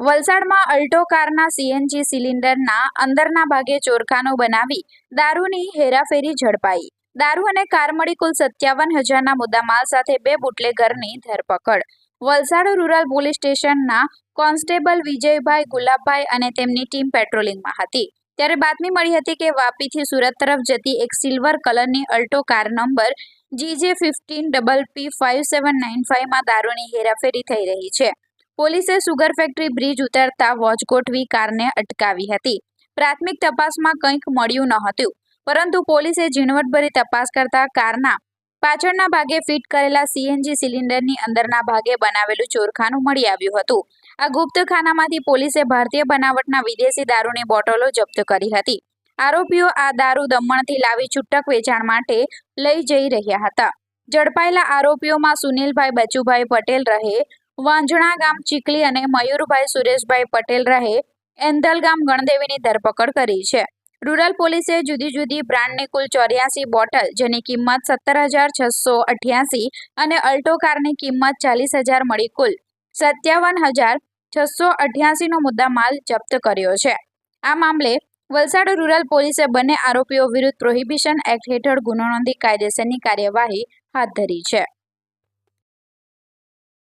વલસાડમાં અલ્ટો કારના સીએનજી સિલિન્ડરના અંદરના ભાગે ચોરખાનું બનાવી દારૂની હેરાફેરી ઝડપાઈ. દારૂ અને કાર મળી કુલ સત્યાવન હજારના મુદ્દામાલ સાથે બે બુટલેગરની ધરપકડ. વલસાડ રૂરલ પોલીસ સ્ટેશનના કોન્સ્ટેબલ વિજયભાઈ ગુલાબભાઈ અને તેમની ટીમ પેટ્રોલિંગમાં હતી. ત્યારે બાતમી મળી હતી કે વાપીથી સુરત તરફ જતી એક સિલ્વર કલરની Alto car number GJ fifteen double P five seven nine ફાઇવમાં દારૂની હેરાફેરી થઈ રહી છે. પોલીસે સુગર ફેક્ટરી બ્રિજ ઉતરતા વોચ ગોઠવી કારને અટકાવી હતી. પ્રાથમિક તપાસમાં કંઈક મળ્યું ન પરંતુ પોલીસે ઝીણવટભરી તપાસ કરતા કારના પાછળના ભાગે ફિટ કરેલા સીએનજી સિલિન્ડરની અંદરના ભાગે બનાવેલું ચોરખાનું મળી આવ્યું હતું. આ ગુપ્ત ખાનામાંથી પોલીસે ભારતીય બનાવટના વિદેશી દારૂની બોટલો જપ્ત કરી હતી. આરોપીઓ આ દારૂ દમણથી લાવી છૂટક વેચાણ માટે લઈ જઈ રહ્યા હતા. ઝડપાયેલા આરોપીઓમાં સુનિલભાઈ, બચુભાઈ પટેલ રહે વાંજણા ગામ ચીકલી અને મયુરભાઈ સુરેશભાઈ પટેલ રહે એન્ધલ ગામ ગણદેવીની ધરપકડ કરી છે. રૂરલ પોલીસે જુદી જુદી બ્રાન્ડની કુલ ચોર્યાસી બોટલ, જેની કિંમત સત્તર હજાર છસો અઠ્યાસી અને અલ્ટો કારની કિંમત ચાલીસ હજાર મળી કુલ સત્યાવન હજાર છસો અઠ્યાસીનો મુદ્દામાલ જપ્ત કર્યો છે. આ મામલે વલસાડ રૂરલ પોલીસે બંને આરોપીઓ વિરુદ્ધ પ્રોહિબિશન એક્ટ હેઠળ ગુનો નોંધી કાયદેસરની કાર્યવાહી હાથ ધરી છે.